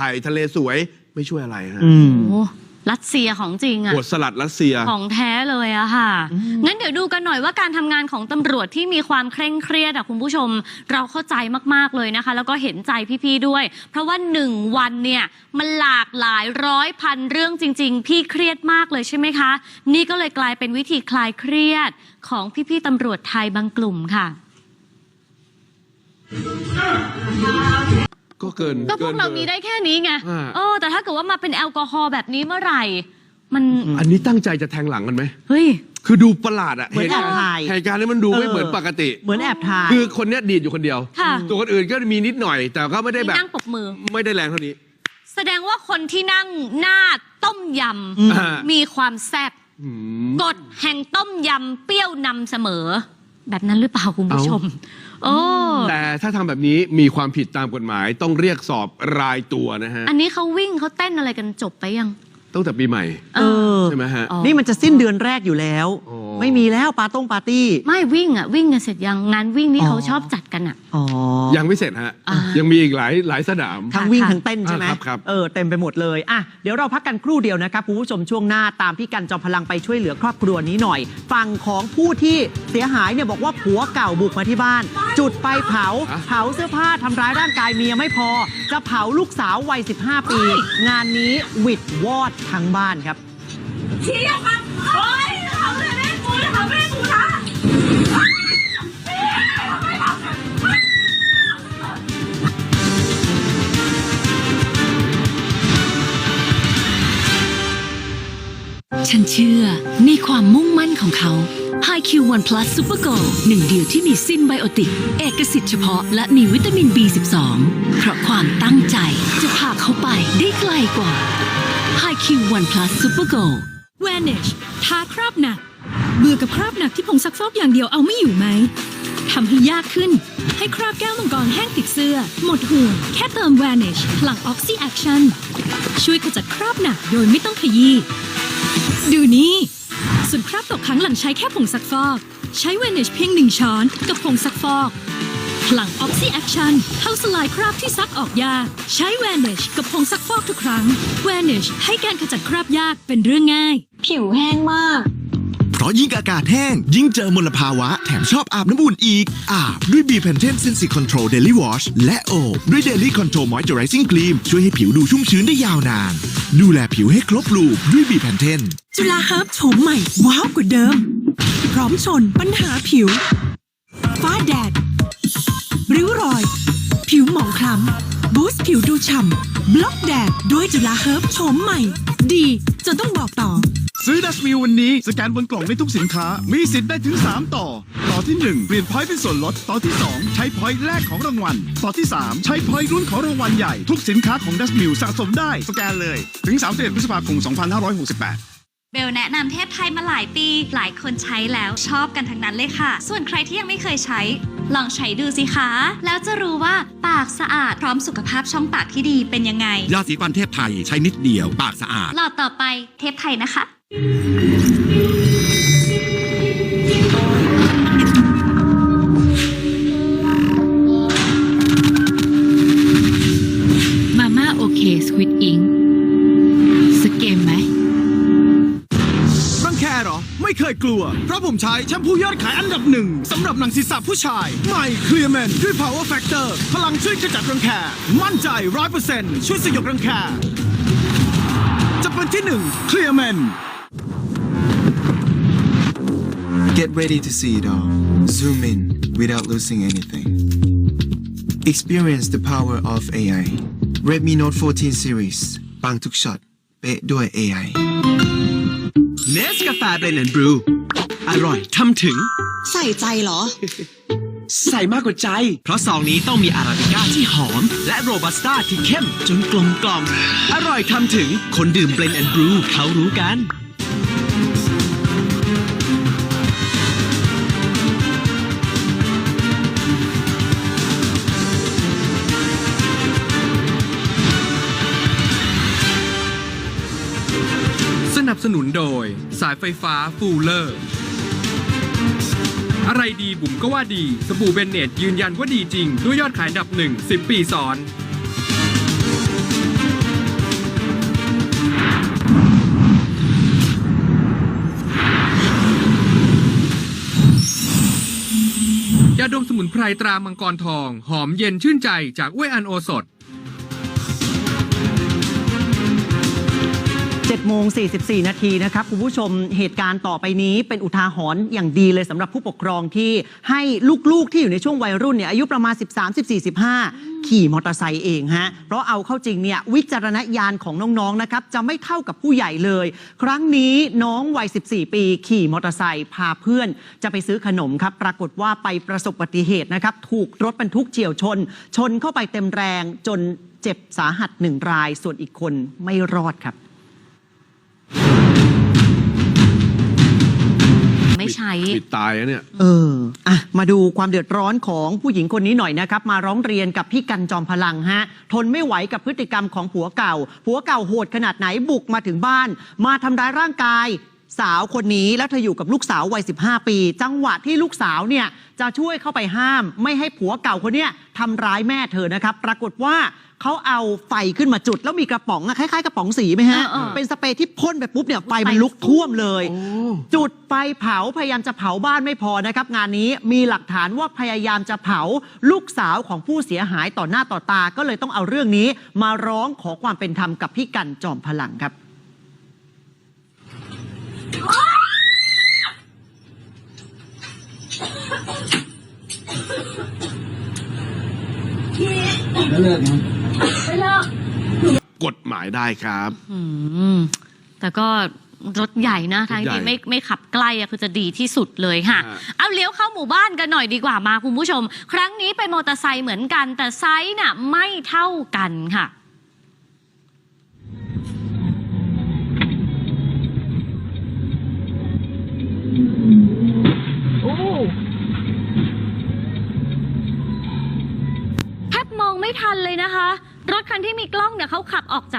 ถ่ายทะเลสวยไม่ช่วยอะไรฮะอืม โอ้รัสเซียของจริงอะ บทสลัดรัสเซีย ของแท้เลยอะค่ะ งั้นเดี๋ยวดูกันหน่อยว่าการทำงานของตำรวจที่มีความเคร่งเครียดอะคุณผู้ชม เราเข้าใจมากๆเลยนะคะ แล้วก็เห็นใจพี่ๆด้วย เพราะว่าหนึ่งวันเนี่ยมันหลากหลายร้อยพันเรื่องจริง ๆ พี่เครียดมากเลยใช่ไหมคะ นี่ก็เลยกลายเป็นวิธีคลายเครียดของพี่ๆตำรวจไทยบางกลุ่มค่ะ ก็เกินก็พวกเรานมีได้แค่นี้ไงอ่าเออแต่ถ้าเกิดว่ามาเป็นแอลกอฮอล์แบบนี้เมื่อไหร่ มันอันนี้ตั้งใจจะแทงหลังกันไหมเฮ้ยคือดูประหลาดอะเหมือนแอบถ่ายเหตุการณ์นี้มันดูไม่เออเหมือนปกติ เหมือนแอบถ่าย คือคนเนี้ยดีดอยู่คนเดียวค่ะตัวคนอื่นก็มีนิดหน่อย แต่ก็ไม่ได้แบบนั่งปรบมือ ไม่ได้แรงเท่านี้ แสดงว่าคนที่นั่งหน้าต้มยอ่าำมีความแซ่บอืมกฎแห่งต้มยำเปรี้ยวนำเสมอ แบบนั้นหรือเปล่าคุณผู้ชม โอ้แต่ถ้าทำแบบนี้มีความผิดตามกฎหมายต้องเรียกสอบรายตัวนะฮะ อันนี้เขาวิ่งเขาเต้นอะไรกันจบไปยัง ตั้งแต่ปีใหม่ เออใช่ไหมฮะ อ๋อ นี่มันจะสิ้นเดือนแรกอยู่แล้ว อ๋อ ไม่มีแล้วปาต้งปาร์ตี้ ไม่วิ่งอะ วิ่งกันเสร็จยังงานวิ่งที่อ๋อเขาชอบจัดกันอะ อ๋อยังไม่เสร็จฮะ อ่ายั ยังมีอีกหลายหลายสนาม ทั้งวิ่งค่ะทั้งเต้นใช่ไหมอ่าครับครับ เออเต็มไปหมดเลยอะเดี๋ยวเราพักกันครู่เดียวนะครับคุณผู้ชมช่วงหน้าตามพี่กันจอมพลังไปช่วยเหลือครอบครัวนี้หน่อย ฝั่งของผู้ที่เสียหายเนี่ยบอกว่าผัวเก่าบุกมาที่บ้าน จุดไฟเผาฮะเผาเสื้อผ้าทำร้ายร่างกายเมียไม่พอ จะเผาลูกสาววัย 15 ปี งานนี้หวิดวอดทั้งบ้านครับชี้ออกมาเฮ้ยเขา ฉันเชื่อในความมุ่งมั่นของเขา HiQ One Plus Super Go หนึ่งเดียวที่มีซินไบโอติก เอกสิทธิ์เฉพาะและมีวิตามิน B12 เพราะความตั้งใจจะพาเขาไปได้ไกลกว่า HiQ One Plus Super Go Vanish ทาคราบหนัก เบื่อกับคราบหนักที่ผงซักฟอกอย่างเดียวเอาไม่อยู่ไหมทำให้ยากขึ้น ให้คราบแก้วมังกรแห้งติดเสื้อ หมดห่วง แค่เติม Vanish พลัง Oxy Action ช่วยขจัดคราบหนักโดยไม่ต้องขยี้ ดูนี่ส่วนคราบตกค้างหลังใช้แค่ผงซักฟอก ใช้ Vanish เพียงหนึ่งช้อนกับผงซักฟอกพลัง Oxy Action เข้าสลายคราบที่ซักออกยากใช้ Vanish กับผงซักฟอกทุกครั้ง Vanish ให้การขจัดคราบยากเป็นเรื่องง่าย ผิวแห้งมาก เพราะยิ่งอากาศแห้ง ยิ่งเจอมลภาวะ แถมชอบอาบน้ำอุ่นอีก อาบด้วย b p e n t e n Sensi Control Daily Wash และโอบด้วย Daily Control Moisturizing Cream ช่วยให้ผิวดูชุ่มชื้นได้ยาวนาน ดูแลผิวให้ครบลูปด้วย b p e n t e n จุฬาเฮิร์บโฉมใหม่ ว้าวกว่าเดิม พร้อมชนปัญหาผิว ฟ้าแดด ริ้วรอย ผิวหมองคล้ำ บูสต์ผิวดูฉ่ำ บล็อกแดดด้วยจุฬาเฮิร์บโฉมใหม่ ดีจนต้องบอกต่อ ซื้อดัชมิลวันนี้ สแกนบนกล่องได้ทุกสินค้า มีสิทธิ์ได้ถึง 3 ต่อ ต่อที่ 1 เปลี่ยนพอยต์เป็นส่วนลดต่อที่ 2 ใช้พอยต์แลกของรางวัลต่อที่ 3 ใช้พอยต์รุ่นของรางวัลใหญ่ ทุกสินค้าของดัชมิลสะสมได้ สแกนเลย ถึง31พฤษภาคม 2568เบลแนะนำเทพไทยมาหลายปี หลายคนใช้แล้วชอบกันทั้งนั้นเลยค่ะ ส่วนใครที่ยังไม่เคยใช้ ลองใช้ดูสิคะ แล้วจะรู้ว่าปากสะอาดพร้อมสุขภาพช่องปากที่ดีเป็นยังไง ยาสีฟันเทพไทยใช้นิดเดียว ปากสะอาด หลอดต่อไปเทพไทยนะคะ ผมใช้แชมพูยอดขายอันดับหนึ่งสำหรับหนังศีรษะผู้ชาย ใหม่เคลียร์แมนด้วย power factor พลังช่วยขจัดรังแค มั่นใจร้อยเปอร์เซ็นต์ช่วยสยบรังแค จะเป็นที่หนึ่งเคลียร์แมน Get ready to see it all. Zoom in without losing anything. Experience the power of AI. Redmi Note 14 series ปังทุกช็อตเป๊ะด้วย AI เนสก อร่อยทำถึง ใส่ใจเหรอ ใส่มากกว่าใจ เพราะซองนี้ต้องมีอาราบิก้าที่หอม และโรบัสต้าที่เข้มจนกลมกล่อม อร่อยทำถึงคนดื่มเบรนด์บรูเขารู้กันสนับสนุนโดยสายไฟฟ้าฟูลเลอร์ อะไรดีบุ๋มก็ว่าดี สบู่เบนเนตยืนยันว่าดีจริง ด้วยยอดขายดับหนึ่ง10 ปีซ้อนยาดมสมุนไพรตรามังกรทอง หอมเย็นชื่นใจจากอ้วอันโอสด 7โมง44 นาทีนะครับคุณผู้ชมเหตุการณ์ต่อไปนี้เป็นอุทาหรณ์อย่างดีเลยสำหรับผู้ปกครองที่ให้ลูกๆที่อยู่ในช่วงวัยรุ่นเนี่ยอายุประมาณ 13 14 15 ขี่มอเตอร์ไซค์เองฮะเพราะเอาเข้าจริงเนี่ยวิจารณญาณของน้องๆนะครับจะไม่เท่ากับผู้ใหญ่เลย ครั้งนี้น้องวัย 14 ปี ขี่มอเตอร์ไซค์พาเพื่อน จะไปซื้อขนมครับปรากฏว่าไปประสบอุบัติเหตุนะครับถูกรถบรรทุกเฉียวชน ชนเข้าไปเต็มแรงจนเจ็บสาหัสหนึ่งรายส่วนอีกคนไม่รอดครับ ไม่ใช้ ปิดตายแล้วเนี่ย เออ อะ มาดูความเดือดร้อนของผู้หญิงคนนี้หน่อยนะครับ มาร้องเรียนกับพี่กันจอมพลังฮะ ทนไม่ไหวกับพฤติกรรมของผัวเก่า ผัวเก่าโหดขนาดไหนบุกมาถึงบ้าน มาทำร้ายร่างกาย สาวคนนี้แล้วเธออยู่กับลูกสาววัย 15 ปี จังหวะที่ลูกสาวเนี่ยจะช่วยเข้าไปห้าม ไม่ให้ผัวเก่าคนเนี้ยทำร้ายแม่เธอนะครับ ปรากฏว่าเขาเอาไฟขึ้นมาจุด แล้วมีกระป๋องอะคล้ายๆกระป๋องสีไหมฮะ เออเออเป็นสเปรย์ที่พ่นไปปุ๊บเนี่ยไฟมันลุกท่วมเลย จุดไฟเผาพยายามจะเผาบ้านไม่พอนะครับ งานนี้มีหลักฐานว่าพยายามจะเผาลูกสาวของผู้เสียหายต่อหน้าต่อตา ก็เลยต้องเอาเรื่องนี้มาร้องขอความเป็นธรรมกับพี่กันจอมพลังครับ กฎหมายได้ครับ อืมแต่ก็รถใหญ่นะทางรถใหญ่ที่ไม่ไม่ขับใกล้อะคือจะดีที่สุดเลยค่ะฮะเอาเลี้ยวเข้าหมู่บ้านกันหน่อยดีกว่ามาคุณผู้ชม ครั้งนี้เป็นมอเตอร์ไซค์เหมือนกัน แต่ไซส์น่ะไม่เท่ากันค่ะ คันที่มีกล้องเนี่ยเขาขับออกจาก